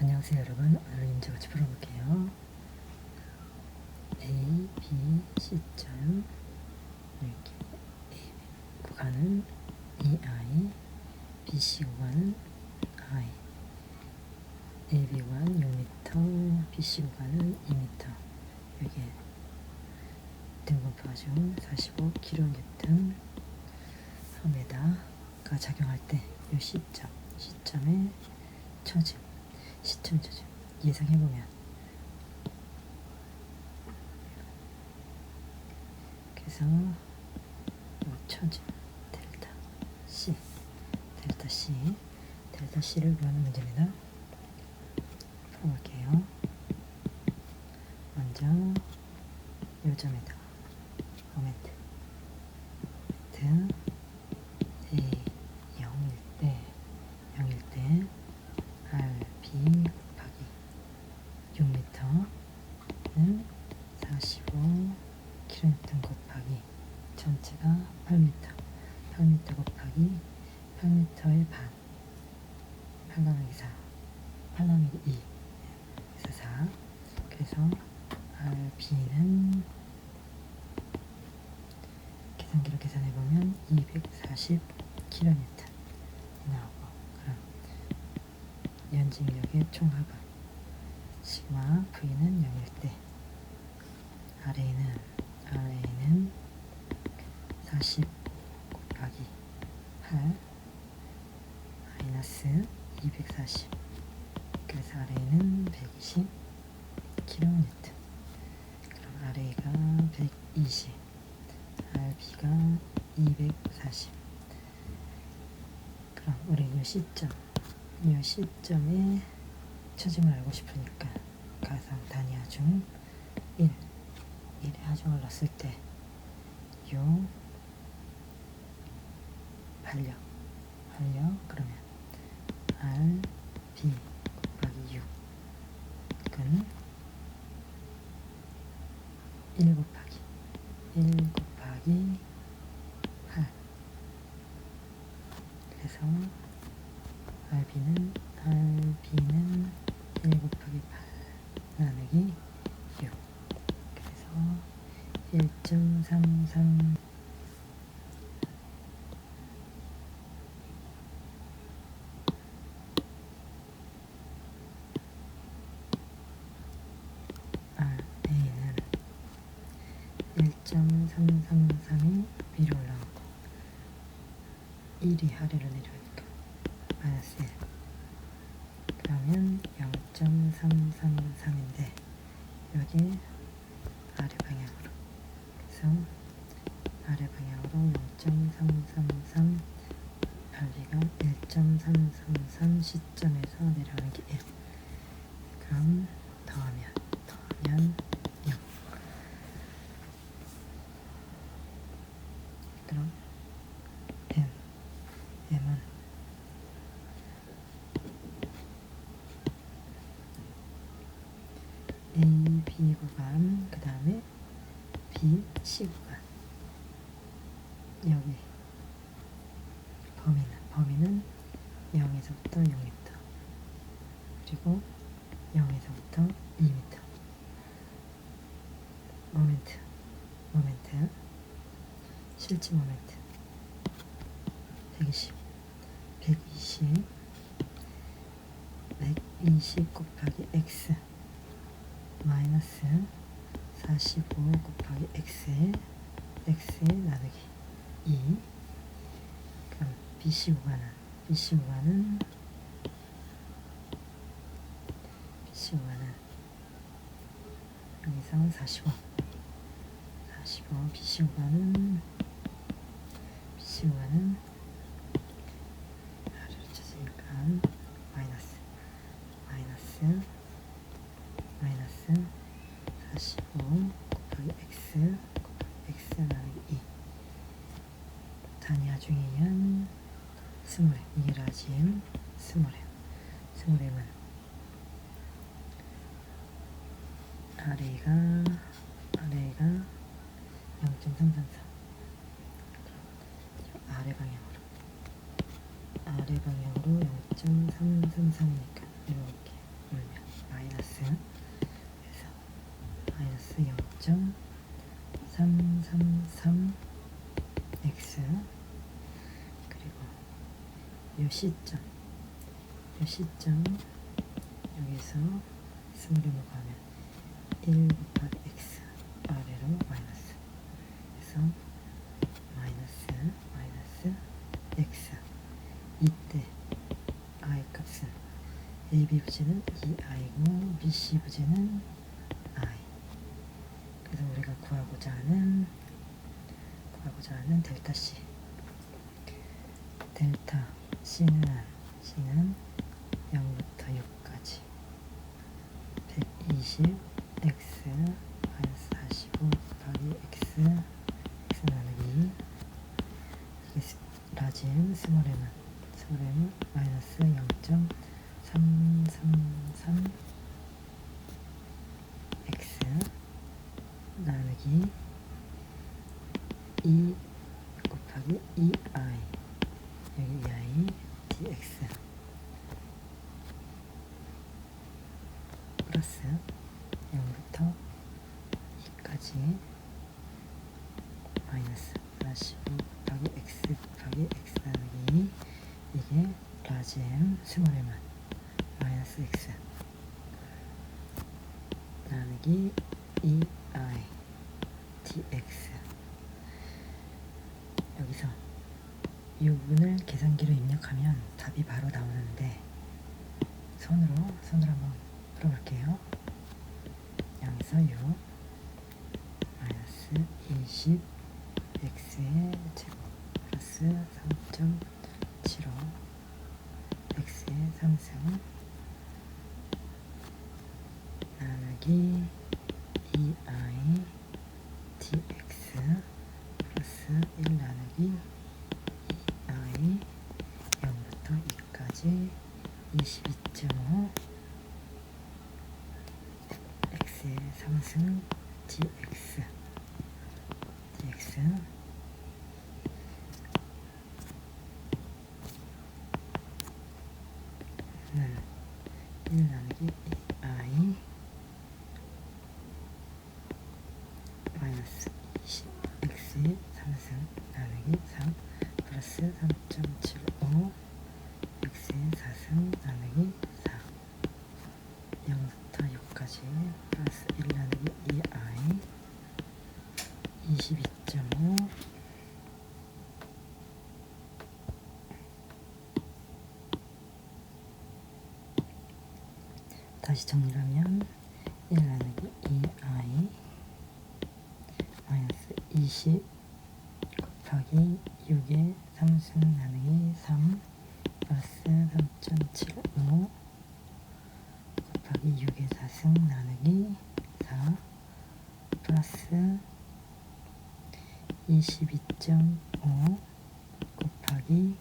안녕하세요 여러분. 오늘 문제 같이 풀어볼게요. A, B, C점 이렇게 A 구간은 EI BC 구간은 I. AB 구간 6m BC 구간은 2m 여기에 등분포가지고 45kN 험에다가 작용할 때 이 시점 시점에 처짐 시점 처짐 예상해보면. 그래서 요 처짐 델타 C 델타 C 델타 C를 구하는 문제입니다. 풀어볼게요. 먼저 요점에다가 모멘트 모멘트 A 0일 때 0일 때 RB 곱하기 6m는 45kN 곱하기 전체가 8m 8m 곱하기 8m의 반. 8 나누기 4 8 나누기 2 그래서 4 그래서 RB는 계산기로 계산해보면 240kN 나오고 그럼 연직력의 총합은 시그마 V는 0일 때 RA는 40 곱하기 8 마이너스 240 그래서 RA는 120 킬로니트 그럼 RA가 120 RB가 240 그럼 우리 이 시점. 이 시점의 처짐을 알고 싶으니까 가상 단위화 중 1, 1의 하중을 넣었을 때요 반력 반력 그러면 R, B 곱하기 6 그는 1 곱하기 1 곱하기 8 그래서 RB는 RB는 1 곱하기 8 나누기 6 그래서 1.33 RA는 1.333이 위로 올라오고 1이 아래로 내려오니까 마이너스 1 그러면 0.333인데 여기 아래 방향으로 그래서 아래 방향으로 0.333 RB가 1.333 시점에서 내려오는 게 1. 그럼 더하면 더하면 0. 그럼 M M은 A, B 구간, 그 다음에 구간. 여기 범위는 범위는 0에서부터 6m 그리고 0에서부터 2m 모멘트 모멘트. 실제 모멘트. 120 120 120 곱하기 x 마이너스 45 곱하기 x에 x에 나누기 2 그럼 BC 구간은 BC 구간은 BC 구간은 여기서 45 45 BC 구간은 BC 구간은 아래로 쳐지니까 마이너스 마이너스 마이너스 45 곱하기 x x 나누기 2 단위화 중이면 스몰m 이게 라지엠 스몰m 스몰m은 RA가 RA가 0.333 아래 방향으로 아래 방향으로 0.333이니까 이렇게 음. 마이너스 그래서 마이너스 0.333 x. 그리고 이 시점 이 시점 여기서 스물을 가면 1 곱하기 x 아래로 마이너스. 그래서 마이너스 마이너스 x. 이때 i 값은 ab 부지는 2i고 bc 부지는 i 그래서 우리가 구하고자 하는 구하고자 하는 델타 c 델타 c는 c는 0부터 6까지. 120 x 마이너스 45 곱하기 x x 나누기 이게 스- 라지 m 스몰 m은 스몰 m은 마이너스 0.333 x 나누기 2 곱하기 2i 여기 2i dx 플러스 0부터? 2까지? 마이너스 45 곱하기 x 곱하기 x 나누기 이게 라지 m 스몰 m은 마이너스 x. 나누기 2i dx 여기서 이 부분을 계산기로 입력하면 답이 바로 나오는데 손으로 손으로 한번 볼게요. 여기서 6 마이너스 20 x의 제곱 플러스 3.75 x의 상승 나누기 2i dx 플러스 1 나누기 2i 0부터 2까지 22.5 x의 상승 dx dx 는 1 나누기 2i 마이너스 20 x의 상승 나누기 3 플러스 3.75 x의 사승 나누기 4 0부터 6까지 플러스 1 나누기 2i 22.5 다시 정리하면 1 나누기 2i 마이너스 20 곱하기 6의 상승 나누기 3 플러스 3.75 곱하기 6의 사승 나누기 4 플러스 22.5 곱하기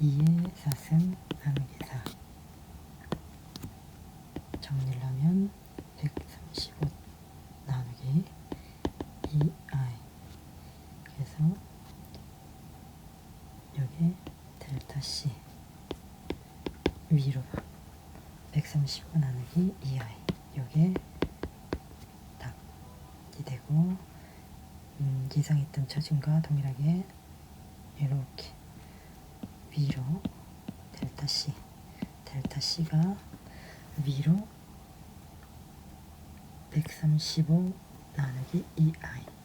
2의 사승 나누기 4 정리를 하면 135 나누기 2i 그래서 여기 델타 C 위로 135 나누기 2i 요게 답이 되고 음, 예상했던 처짐과 동일하게 이렇게 위로 델타 C. 델타 C가 위로 135 나누기 2i